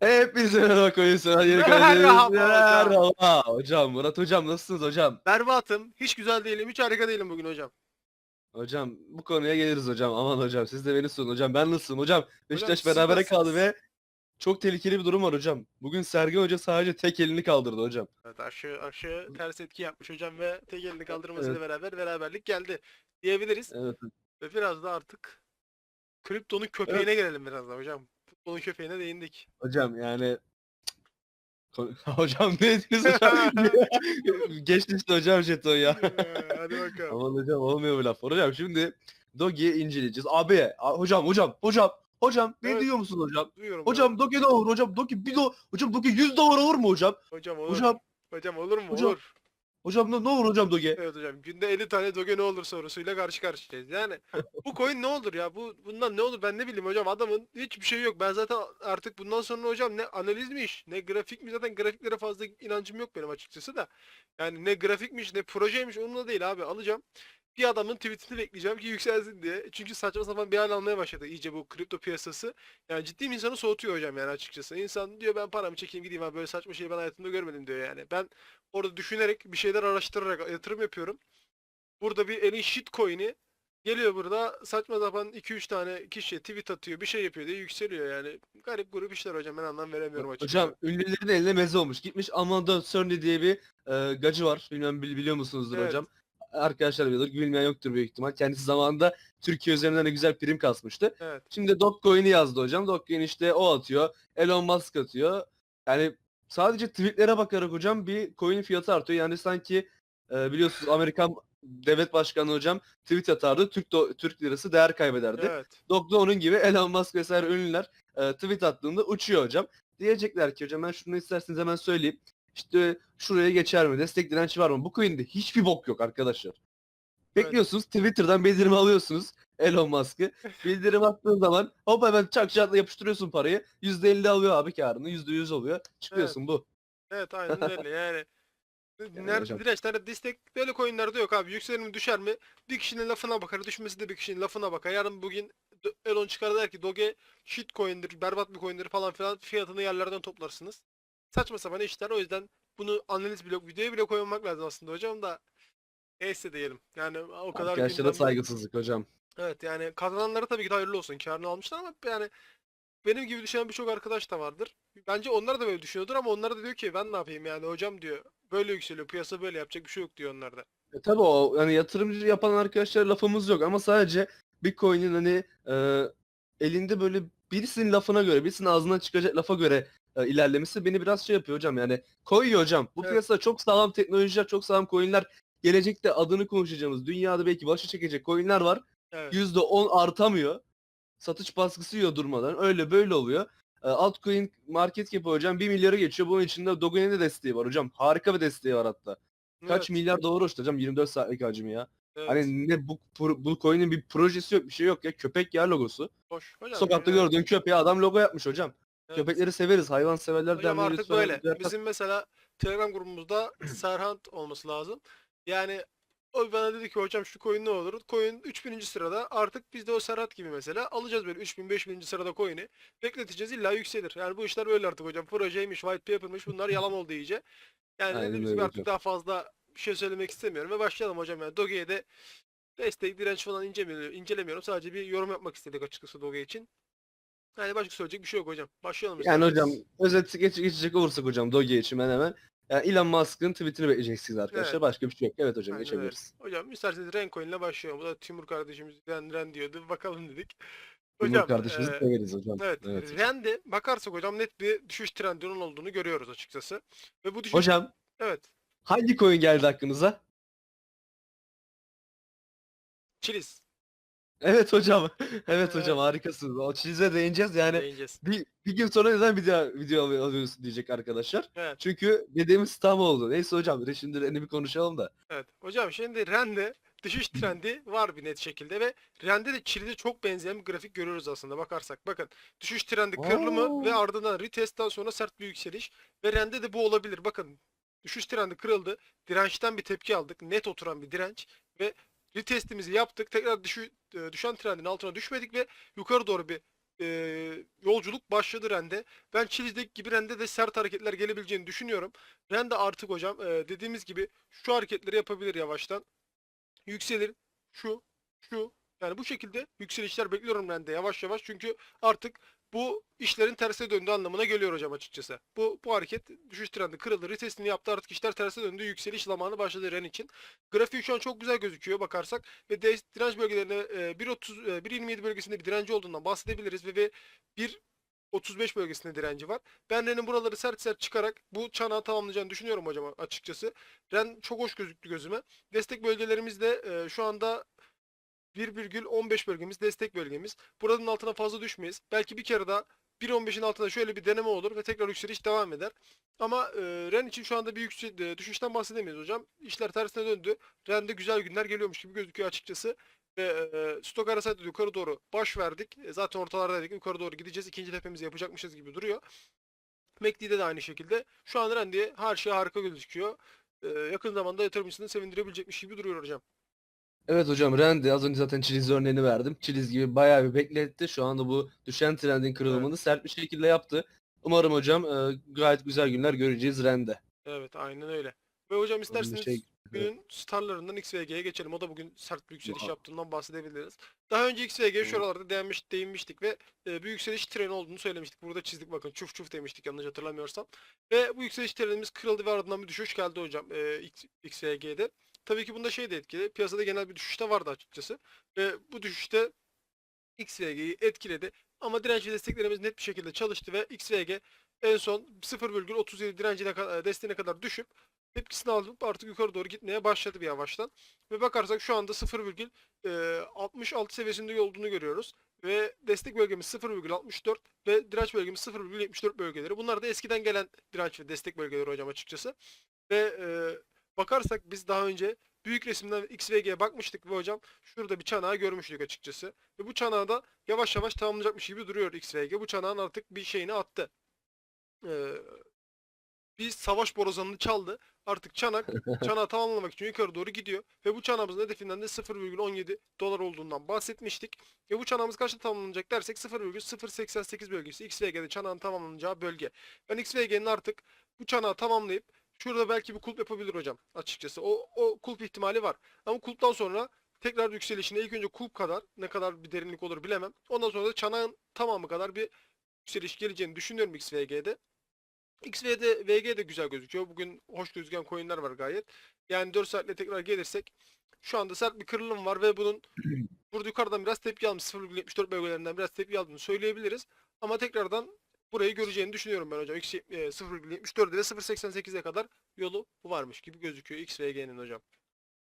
Hepinize merhaba koyuyorsun. Hadi Merhaba hocam. Merhaba hocam. Murat hocam nasılsınız hocam? Berbatım. Hiç güzel değilim. Hiç harika değilim bugün hocam. Hocam bu konuya geliriz hocam. Aman hocam siz de beni sorun hocam. Ben nasılım hocam? Beşiktaş siz berabere kaldı ve çok tehlikeli bir durum var hocam. Bugün Sergen Hoca sadece tek elini kaldırdı hocam. Evet aşı aşı ters etki yapmış hocam ve tek elini kaldırmasıyla Evet. beraber beraberlik geldi diyebiliriz. Evet. Ve biraz da artık kriptonun köpeğine gelelim biraz da hocam. Futbolun köpeğine değindik. Hocam yani hocam ne dediniz hocam? Geçti işte hocam jeton ya. Hadi bakalım. Aman hocam olmuyor bu laf. Hocam şimdi Dogi'yi inceleyeceğiz. Abi hocam hocam hocam hocam beni Evet. duyuyor musun hocam? Duyuyorum. Hocam Doge ne olur hocam? Doge bir do hocam Doge 100 dolar olur mu hocam? Hocam olur. Hocam Hocam olur mu? hocam. Olur. Hocam ne, ne olur hocam Doge? Evet hocam günde 50 tane doge ne olur sorusuyla karşı karşıyayız. Yani bu coin ne olur ya? Bu bundan ne olur ben ne bileyim hocam adamın hiçbir şey yok. Ben zaten artık bundan sonra hocam ne analizmiş ne grafikmiş zaten grafiklere fazla inancım yok benim açıkçası da. Yani ne grafikmiş ne projeymiş onunla değil abi alacağım. Bir adamın tweetini bekleyeceğim ki yükselsin diye. Çünkü saçma sapan bir hal almaya başladı iyice bu kripto piyasası. Yani ciddi bir insanı soğutuyor hocam yani açıkçası. İnsan diyor ben paramı çekeyim gideyim abi böyle saçma şeyi ben hayatımda görmedim diyor yani. Ben orada düşünerek bir şeyler araştırarak yatırım yapıyorum. Burada bir elin shitcoin'i geliyor burada saçma sapan 2-3 tane kişi tweet atıyor bir şey yapıyor diye yükseliyor yani. Garip grup işler hocam ben anlam veremiyorum açıkçası. Hocam ünlülerin eline meze olmuş. Gitmiş Amanda Cerny diye bir e, gacı var. Bilmem bil- biliyor musunuzdur Evet. hocam. Arkadaşlar biliyordur. Bilmeyen yoktur büyük ihtimal. Kendisi zamanında Türkiye üzerinden de güzel prim kasmıştı. Evet. Şimdi Dogecoin'i yazdı hocam. Dogecoin işte o atıyor. Elon Musk atıyor. Yani sadece tweetlere bakarak hocam bir coin fiyatı artıyor. Yani sanki e, biliyorsunuz Amerikan devlet başkanı hocam tweet atardı. Türk do- Türk lirası değer kaybederdi. Evet. Dog da onun gibi Elon Musk vesaire ünlüler e, tweet attığında uçuyor hocam. Diyecekler ki hocam ben şunu isterseniz hemen söyleyeyim. İşte şuraya geçer mi? Destek direnci var mı? Bu coin'de hiçbir bok yok arkadaşlar. Bekliyorsunuz Twitter'dan bildirim alıyorsunuz Elon Musk'ı. Bildirim attığın zaman hop hemen çak çakla yapıştırıyorsun parayı. %50 alıyor abi karını. %100 oluyor. Çıkıyorsun bu. Evet aynen öyle yani. Nerede hocam. direnç, nerede destek böyle coinlerde yok abi. Yükselir mi düşer mi? Bir kişinin lafına bakar, düşmesi de bir kişinin lafına bakar. Yarın bugün Elon çıkar der ki Doge shit coin'dir, berbat bir coin'dir falan filan fiyatını yerlerden toplarsınız. Saçma sapan işler o yüzden bunu analiz bile, videoya bile koymamak lazım aslında hocam da. Neyse diyelim. Yani o kadar Arkadaşlara gündem- saygısızlık hocam. Evet yani kazananlara tabii ki de hayırlı olsun. Kârını almışlar ama yani benim gibi düşünen birçok arkadaş da vardır. Bence onlar da böyle düşünüyordur ama onlar da diyor ki ben ne yapayım yani hocam diyor. Böyle yükseliyor. Piyasa böyle yapacak bir şey yok diyor onlar da. E, tabii o yani yatırımcı yapan arkadaşlara lafımız yok ama sadece Bitcoin'in hani e, elinde böyle birisinin lafına göre, birisinin ağzından çıkacak lafa göre e, ilerlemesi beni biraz şey yapıyor hocam yani koyuyor hocam. Bu Evet. piyasada çok sağlam teknolojiler, çok sağlam coin'ler gelecekte adını konuşacağımız, dünyada belki başı çekecek coin'ler var. Evet. %10 artamıyor. Satış baskısı yiyor durmadan. Öyle böyle oluyor. E, altcoin market cap hocam 1 milyara geçiyor. Bunun içinde Dogecoin'in de desteği var hocam. Harika bir desteği var hatta. Kaç Evet, milyar dolar uçtu hocam 24 saatlik hacmi ya. evet. Hani ne bu bu coin'in bir projesi yok bir şey yok ya köpek ya logosu. Hoş. Hocam, Sokakta gördüğün köpeğe adam logo yapmış hocam. Evet. Köpekleri severiz hayvan severler Hocam derneği artık böyle. Bizim mesela Telegram grubumuzda Serhant olması lazım. Yani o bana dedi ki hocam şu coin ne olur? Coin 3000. sırada artık biz de o Serhat gibi mesela alacağız böyle 3000 5000. sırada coin'i. Bekleteceğiz illa yükselir. Yani bu işler böyle artık hocam. Projeymiş, white paper'mış bunlar yalan oldu iyice. Yani Aynen dediğimiz öyle gibi artık hocam. daha fazla bir şey söylemek istemiyorum ve başlayalım hocam yani Doge'ye de destek direnç falan incelemiyorum, incelemiyorum. Sadece bir yorum yapmak istedik açıkçası Doge için. Yani başka söyleyecek bir şey yok hocam. Başlayalım. Yani hocam özet geç, geçecek olursak hocam Doge için ben hemen. Yani Elon Musk'ın tweetini bekleyeceksiniz arkadaşlar. Evet. Başka bir şey yok. Evet hocam Aynen geçebiliriz. Hocam isterseniz Rencoin ile başlayalım. Bu da Timur kardeşimiz Ren, Ren diyordu. Bakalım dedik. Timur kardeşimizi e, severiz hocam. evet, Evet. hocam. Ren'de bakarsak hocam net bir düşüş trendinin olduğunu görüyoruz açıkçası. Ve bu düşüş Hocam evet hangi coin geldi aklınıza? Chiliz Evet hocam. Evet hocam harikasınız. O çize değineceğiz yani. değineceğiz. Bir, bir gün sonra neden video, video alıyor- alıyorsun diyecek arkadaşlar. Evet. Çünkü dediğimiz tam oldu. Neyse hocam şimdi de bir konuşalım da. Evet. Hocam şimdi Ren'de düşüş trendi var bir net şekilde ve Ren'de de Chili'de çok benzeyen bir grafik görüyoruz aslında bakarsak. Bakın düşüş trendi kırılımı ve ardından retestten sonra sert bir yükseliş ve Ren'de de bu olabilir. Bakın düşüş trendi kırıldı. Dirençten bir tepki aldık. Net oturan bir direnç ve retestimizi yaptık. Tekrar düşü, e, düşen trendin altına düşmedik ve yukarı doğru bir e, yolculuk başladı Rende. Ben Chili'deki gibi Rende de sert hareketler gelebileceğini düşünüyorum. Rende artık hocam e, dediğimiz gibi şu hareketleri yapabilir yavaştan. Yükselir. Şu, şu. Yani bu şekilde yükselişler bekliyorum Rende yavaş yavaş. Çünkü artık bu işlerin tersine döndüğü anlamına geliyor hocam açıkçası. Bu bu hareket düşüş trendi kırıldı. Retestini yaptı artık işler tersine döndü. Yükseliş zamanı başladı Ren için. Grafiği şu an çok güzel gözüküyor bakarsak ve de- direnç bölgelerine e, 1.30 e, 1.27 bölgesinde bir direnci olduğundan bahsedebiliriz ve, ve 1.35 bölgesinde direnci var. Ben Ren'in buraları sert sert çıkarak bu çanağı tamamlayacağını düşünüyorum hocam açıkçası. Ren çok hoş gözüktü gözüme. Destek bölgelerimiz de e, şu anda 1,15 bölgemiz destek bölgemiz. Buranın altına fazla düşmeyiz. Belki bir kere daha 1.15'in altında şöyle bir deneme olur ve tekrar yükseliş devam eder. Ama e, Ren için şu anda bir yüksel, e, düşüşten bahsedemeyiz hocam. İşler tersine döndü. Ren'de güzel günler geliyormuş gibi gözüküyor açıkçası. Ve e, stok arasaydı yukarı doğru baş verdik. E, zaten ortalardaydık. Yukarı doğru gideceğiz. İkinci tepemizi yapacakmışız gibi duruyor. MACD'de de aynı şekilde. Şu an Ren'de her şey harika gözüküyor. E, yakın zamanda yatırımcısını sevindirebilecekmiş gibi duruyor hocam. Evet hocam Randy az önce zaten Chiliz örneğini verdim. Chiliz gibi bayağı bir bekletti. Şu anda bu düşen trendin kırılımını sert bir şekilde yaptı. Umarım hocam e, gayet güzel günler göreceğiz Rende. Evet aynen öyle. Ve hocam isterseniz şey- günün starlarından XVG'ye geçelim. O da bugün sert bir yükseliş Aha. yaptığından bahsedebiliriz. Daha önce XVG'ye Hı. şuralarda değinmiş, değinmiştik ve e, bir yükseliş treni olduğunu söylemiştik. Burada çizdik bakın çuf çuf demiştik yanlış hatırlamıyorsam. Ve bu yükseliş trenimiz kırıldı ve ardından bir düşüş geldi hocam e, X- XVG'de. Tabii ki bunda şey de etkili. Piyasada genel bir düşüş de vardı açıkçası. Ve bu düşüşte XVG'yi etkiledi. Ama direnç ve desteklerimiz net bir şekilde çalıştı ve XVG en son 0,37 direncine ka- desteğine kadar düşüp tepkisini alıp artık yukarı doğru gitmeye başladı bir yavaştan. Ve bakarsak şu anda 0,66 seviyesinde olduğunu görüyoruz. Ve destek bölgemiz 0,64 ve direnç bölgemiz 0,74 bölgeleri. Bunlar da eskiden gelen direnç ve destek bölgeleri hocam açıkçası. Ve e, bakarsak biz daha önce büyük resimden XVG'ye bakmıştık ve hocam şurada bir çanağı görmüştük açıkçası. Ve bu çanağı da yavaş yavaş tamamlayacakmış gibi duruyor XVG. Bu çanağın artık bir şeyini attı. Ee, bir savaş borazanını çaldı. Artık çanak çanağı tamamlamak için yukarı doğru gidiyor. Ve bu çanağımızın hedefinden de 0,17 dolar olduğundan bahsetmiştik. Ve bu çanağımız kaçta tamamlanacak dersek 0,088 bölgesi XVG'de çanağın tamamlanacağı bölge. Ben XVG'nin artık bu çanağı tamamlayıp şurada belki bir kulp yapabilir hocam açıkçası. O, o kulp ihtimali var. Ama kulptan sonra tekrar yükselişine ilk önce kulp kadar ne kadar bir derinlik olur bilemem. Ondan sonra da çanağın tamamı kadar bir yükseliş geleceğini düşünüyorum XVG'de. XV'de VG de güzel gözüküyor. Bugün hoş gözüken coinler var gayet. Yani 4 saatle tekrar gelirsek şu anda sert bir kırılım var ve bunun burada yukarıdan biraz tepki almış 0,74 bölgelerinden biraz tepki aldığını söyleyebiliriz. Ama tekrardan burayı göreceğini düşünüyorum ben hocam. X, e, 0,74 ve 0,88'e kadar yolu varmış gibi gözüküyor XVG'nin hocam.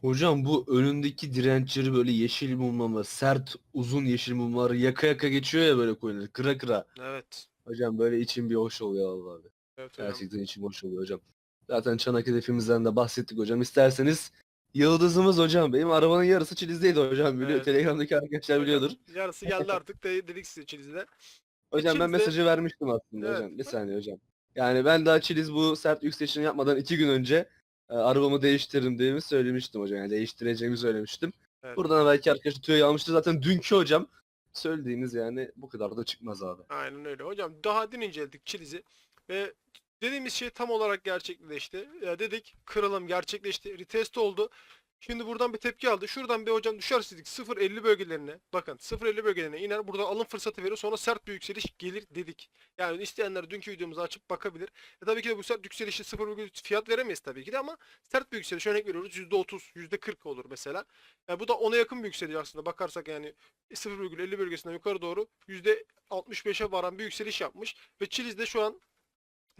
Hocam bu önündeki dirençleri böyle yeşil mumlama, sert uzun yeşil mumları yaka yaka geçiyor ya böyle coinler kıra kıra. Evet. Hocam böyle içim bir hoş oluyor vallahi. Evet hocam. Gerçekten içim hoş oluyor hocam. Zaten çanak hedefimizden de bahsettik hocam. İsterseniz Yıldızımız hocam. Benim arabanın yarısı Çiliz'deydi hocam biliyor. Evet. Telegram'daki arkadaşlar biliyordur. Yarısı geldi artık de, dedik size Çiliz'de. Hocam ben mesajı vermiştim aslında Evet. hocam. Bir saniye hocam. Yani ben daha Çiliz bu sert yükselişini yapmadan iki gün önce e, arabamı değiştiririm diye söylemiştim hocam. Yani değiştireceğimi söylemiştim. Evet. Buradan belki arkadaşlar tüyoyu almıştı. Zaten dünkü hocam söylediğiniz yani bu kadar da çıkmaz abi. Aynen öyle. Hocam daha dün inceledik Chili'si ve dediğimiz şey tam olarak gerçekleşti. Ya dedik kırılım gerçekleşti. Retest oldu. Şimdi buradan bir tepki aldı. Şuradan bir hocam düşerse dedik 0.50 bölgelerine. Bakın 0.50 bölgelerine iner. Buradan alım fırsatı verir. Sonra sert bir yükseliş gelir dedik. Yani isteyenler dünkü videomuzu açıp bakabilir. E tabii ki de bu sert yükselişi 0, fiyat veremeyiz tabii ki de ama sert bir yükseliş örnek veriyoruz. %30, %40 olur mesela. Yani bu da ona yakın bir yükseliş aslında. Bakarsak yani 0,50 bölgesinden yukarı doğru %65'e varan bir yükseliş yapmış. Ve Chiliz de şu an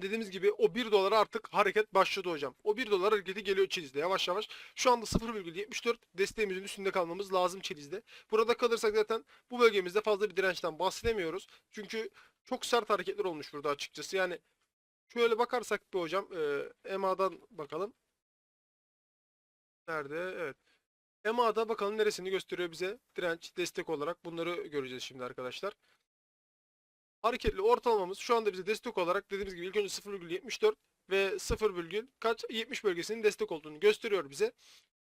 dediğimiz gibi o 1 dolara artık hareket başladı hocam. O 1 dolar hareketi geliyor Chiliz'de yavaş yavaş. Şu anda 0,74 desteğimizin üstünde kalmamız lazım Chiliz'de. Burada kalırsak zaten bu bölgemizde fazla bir dirençten bahsedemiyoruz. Çünkü çok sert hareketler olmuş burada açıkçası. Yani şöyle bakarsak bir hocam e, EMA'dan bakalım. Nerede? Evet. EMA'da bakalım neresini gösteriyor bize direnç, destek olarak bunları göreceğiz şimdi arkadaşlar. Hareketli ortalamamız şu anda bize destek olarak dediğimiz gibi ilk önce 0,74 ve 0, virgül kaç 70 bölgesinin destek olduğunu gösteriyor bize.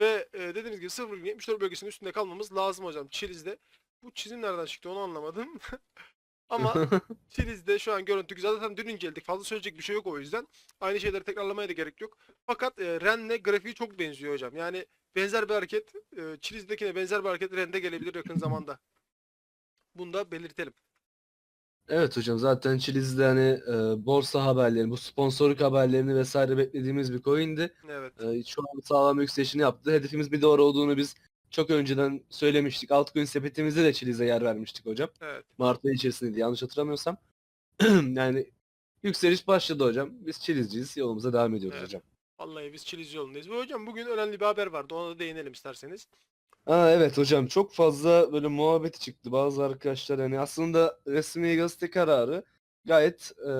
Ve e, dediğimiz gibi 0,74 bölgesinin üstünde kalmamız lazım hocam Çiliz'de. Bu çizim nereden çıktı onu anlamadım. Ama Chiliz'de şu an görüntü güzel. Zaten dün inceledik. Fazla söyleyecek bir şey yok o yüzden. Aynı şeyleri tekrarlamaya da gerek yok. Fakat e, Ren'le grafiği çok benziyor hocam. Yani benzer bir hareket. E, Chiliz'dekine benzer bir hareket Ren'de gelebilir yakın zamanda. Bunu da belirtelim. Evet hocam zaten Chiliz'de hani e, borsa haberlerini, bu sponsorluk haberlerini vesaire beklediğimiz bir coin'di. Evet. E, şu an sağlam yükselişini yaptı. Hedefimiz bir dolar olduğunu biz çok önceden söylemiştik. Altcoin sepetimizde de Chiliz'e yer vermiştik hocam. Evet. Mart ayı içerisindeydi yanlış hatırlamıyorsam. yani yükseliş başladı hocam. Biz Chilizciyiz. Yolumuza devam ediyoruz Evet. hocam. Vallahi biz Chiliz yolundayız. Ve hocam bugün önemli bir haber vardı. Ona da değinelim isterseniz. Aa, evet hocam çok fazla böyle muhabbeti çıktı bazı arkadaşlar hani aslında resmi gazete kararı gayet e,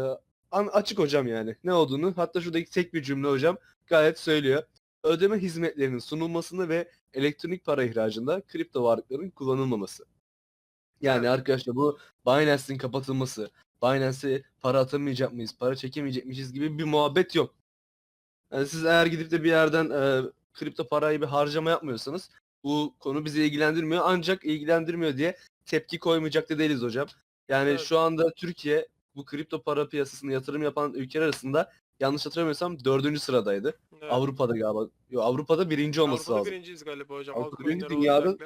an- açık hocam yani ne olduğunu hatta şuradaki tek bir cümle hocam gayet söylüyor. Ödeme hizmetlerinin sunulmasını ve elektronik para ihracında kripto varlıkların kullanılmaması. Yani arkadaşlar bu Binance'in kapatılması, Binance'e para atamayacak mıyız, para çekemeyecekmişiz gibi bir muhabbet yok. Yani siz eğer gidip de bir yerden e, kripto parayı bir harcama yapmıyorsanız bu konu bizi ilgilendirmiyor ancak ilgilendirmiyor diye tepki koymayacak da değiliz hocam. Yani Evet. şu anda Türkiye bu kripto para piyasasına yatırım yapan ülkeler arasında yanlış hatırlamıyorsam dördüncü sıradaydı. Evet. Abi galiba. Yo, Avrupa'da birinci olması Avrupa'da lazım. birinciyiz galiba hocam. Avrupa'da birinci, dünyada-.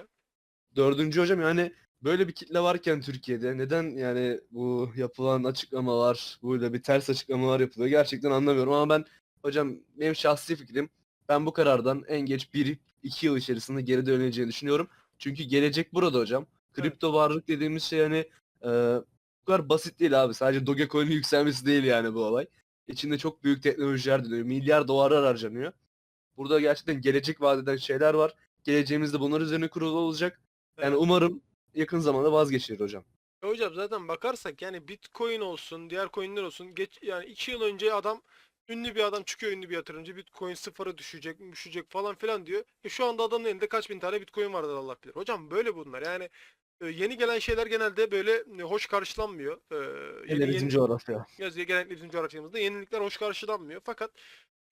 Dördüncü hocam yani böyle bir kitle varken Türkiye'de neden yani bu yapılan açıklamalar, böyle bir ters açıklamalar yapılıyor gerçekten anlamıyorum ama ben hocam benim şahsi fikrim ben bu karardan en geç 1-2 yıl içerisinde geri döneceğini düşünüyorum. Çünkü gelecek burada hocam. Kripto varlık dediğimiz şey hani e, bu kadar basit değil abi. Sadece Dogecoin'in yükselmesi değil yani bu olay. İçinde çok büyük teknolojiler dönüyor. Milyar dolarlar harcanıyor. Burada gerçekten gelecek vadeden şeyler var. Geleceğimizde bunlar üzerine kurulu olacak. Yani Evet. umarım yakın zamanda vazgeçirir hocam. E Hocam zaten bakarsak yani Bitcoin olsun, diğer coinler olsun. Geç yani 2 yıl önce adam ünlü bir adam çıkıyor ünlü bir yatırımcı. Bitcoin sıfıra düşecek, düşecek falan filan diyor. E şu anda adamın elinde kaç bin tane Bitcoin vardır Allah bilir. Hocam böyle bunlar. Yani e, yeni gelen şeyler genelde böyle e, hoş karşılanmıyor. E, Hele yeni, bizim coğrafya. Genellikle bizim coğrafyamızda yenilikler hoş karşılanmıyor. Fakat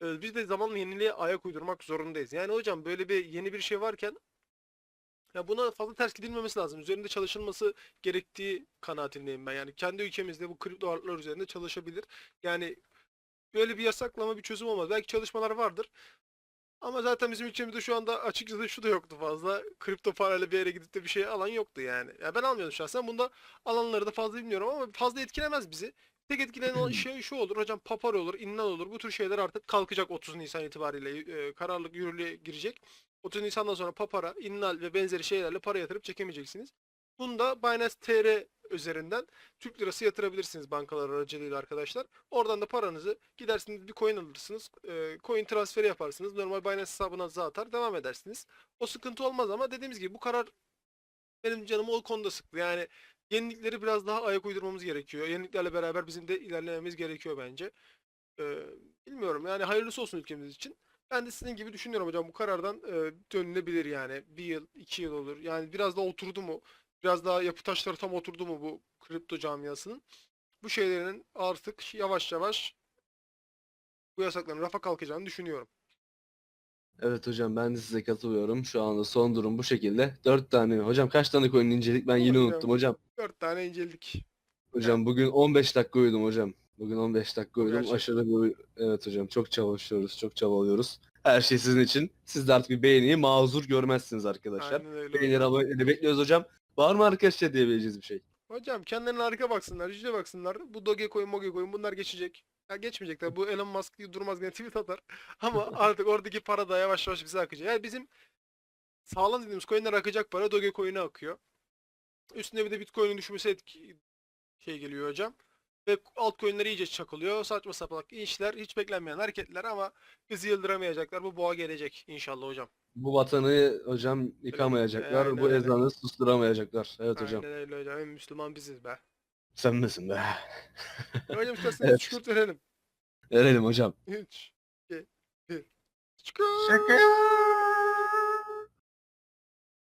e, biz de zamanla yeniliğe ayak uydurmak zorundayız. Yani hocam böyle bir yeni bir şey varken ya buna fazla ters gidilmemesi lazım. Üzerinde çalışılması gerektiği kanaatindeyim ben. Yani kendi ülkemizde bu kripto varlıklar üzerinde çalışabilir. Yani böyle bir yasaklama bir çözüm olmaz. Belki çalışmalar vardır. Ama zaten bizim ülkemizde şu anda açıkçası şu da yoktu fazla. Kripto parayla bir yere gidip de bir şey alan yoktu yani. Ya ben almıyordum şahsen. Bunda alanları da fazla bilmiyorum ama fazla etkilemez bizi. Tek etkilenen olan şey şu olur. Hocam papar olur, innal olur. Bu tür şeyler artık kalkacak 30 Nisan itibariyle. E, kararlılık yürürlüğe girecek. 30 Nisan'dan sonra papara, innal ve benzeri şeylerle para yatırıp çekemeyeceksiniz. Bunda Binance TR üzerinden Türk lirası yatırabilirsiniz bankalar aracılığıyla arkadaşlar. Oradan da paranızı gidersiniz bir coin alırsınız. e, coin transferi yaparsınız. Normal Binance hesabınıza atar devam edersiniz. O sıkıntı olmaz ama dediğimiz gibi bu karar benim canımı o konuda sıktı. Yani yenilikleri biraz daha ayak uydurmamız gerekiyor. Yeniliklerle beraber bizim de ilerlememiz gerekiyor bence. Ee, bilmiyorum yani hayırlısı olsun ülkemiz için. Ben de sizin gibi düşünüyorum hocam bu karardan e, dönülebilir yani. Bir yıl, iki yıl olur. Yani biraz daha oturdu mu? Biraz daha yapı taşları tam oturdu mu bu kripto camiasının? Bu şeylerin artık yavaş yavaş bu yasakların rafa kalkacağını düşünüyorum. Evet hocam ben de size katılıyorum. Şu anda son durum bu şekilde. 4 tane. Hocam kaç tane coin inceledik ben yine Hocam. unuttum hocam. Dört tane inceledik. Hocam bugün 15 dakika uyudum hocam. Bugün 15 dakika uyudum. Gerçekten. Aşırı bir Evet hocam çok çalışıyoruz. Çok çabalıyoruz. Her şey sizin için. Siz de artık bir beğeniyi mazur görmezsiniz arkadaşlar. Beğenileri aboneleri bekliyoruz hocam. Var mı arkadaşlar diyebileceğiz bir şey? Hocam kendilerine harika baksınlar, yüce baksınlar. Bu Dogecoin, Mogecoin bunlar geçecek. Ya geçmeyecek tabii. Bu Elon Musk durmaz gene tweet atar. Ama artık oradaki para da yavaş yavaş bize akacak. Yani bizim sağlam dediğimiz coinler akacak para Dogecoin'e akıyor. Üstüne bir de Bitcoin'in düşmesi etki şey geliyor hocam. Ve altcoin'ler iyice çakılıyor. Saçma sapan işler, hiç beklenmeyen hareketler ama bizi yıldıramayacaklar. Bu boğa gelecek inşallah hocam. Bu vatanı hocam yıkamayacaklar. Aynen bu öyle. ezanı susturamayacaklar. Evet hocam. Aynen öyle hocam. En Müslüman biziz be. Sen misin be? hocam isterseniz Evet. çikolaτα verelim. Verelim hocam. 3, 2, 1. Çikolata. Şaka.